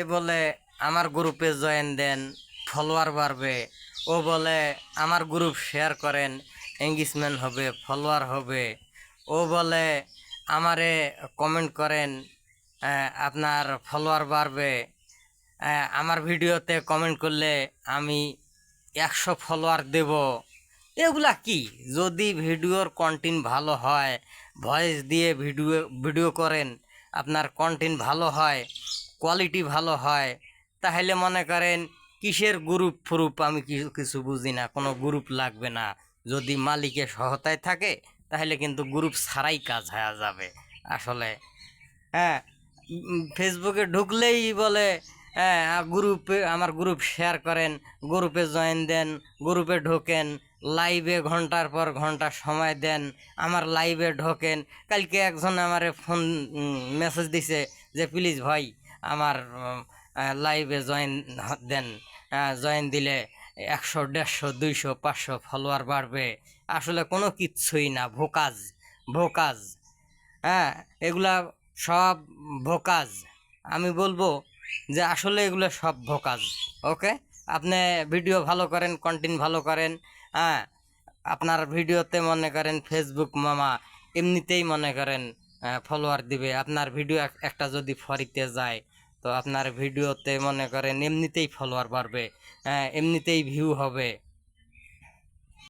এ বলে, আমার গ্রুপে জয়েন দেন ফলোয়ার বাড়বে। ও বলে, আমার গ্রুপ শেয়ার করেন এঙ্গেজমেন্ট হবে ফলোয়ার হবে। ও বলে, আমারে কমেন্ট করেন আপনার ফলোয়ার বাড়বে। আমার ভিডিওতে কমেন্ট করলে আমি একশো ফলোয়ার দেব। এগুলা কি? যদি ভিডিওর কন্টেন্ট ভালো হয় ভয়েস দিয়ে ভিডিও ভিডিও করেন, আপনার কন্টেন্ট ভালো হয় কোয়ালিটি ভালো হয়, তাহলে মনে করেন কিসের গ্রুপ ফ্রুপ আমি কিছু কিছু বুঝি না, কোনো গ্রুপ লাগবে না। যদি মালিকের সহতায় থাকে, তাহলে কিন্তু গ্রুপ ছাড়াই কাজ হয়ে যাবে, আসলে। হ্যাঁ ফেসবুকে ঢুকলেই বলে হ্যাঁ গ্রুপে আমার গ্রুপ শেয়ার করেন গ্রুপে জয়েন দেন গ্রুপে ঢোকেন লাইভে ঘণ্টার পর ঘণ্টা সময় দেন, আমার লাইভে ঢোকেন। কালকে একজন আমারে ফোন মেসেজ দিছে যে, প্লিজ ভাই আমার লাইভে জয়েন দেন। জয়েন দিলে একশো, দেড়শো, দুইশো, পাঁচশো ফলোয়ার বাড়বে। আসলে কোনো কিচ্ছুই না, ভোকাজ ভোকাজ। হ্যাঁ এগুলা সব ভোকাজ। আমি বলব যে আসলে এগুলো সব ভোকাজ, ওকে? আপনি ভিডিও ভালো করেন কন্টেন্ট ভালো করেন হ্যাঁ? আপনার ভিডিওতে মনে করেন ফেসবুক মামা, এমনিতেই মনে করেন ফলোয়ার দিবে। আপনার ভিডিও এক- একটা যদি ফরিতে যায়, তো আপনার ভিডিওতে মনে করেন এমনিতেই ফলোয়ার বাড়বে হ্যাঁ এমনিতেই ভিউ হবে।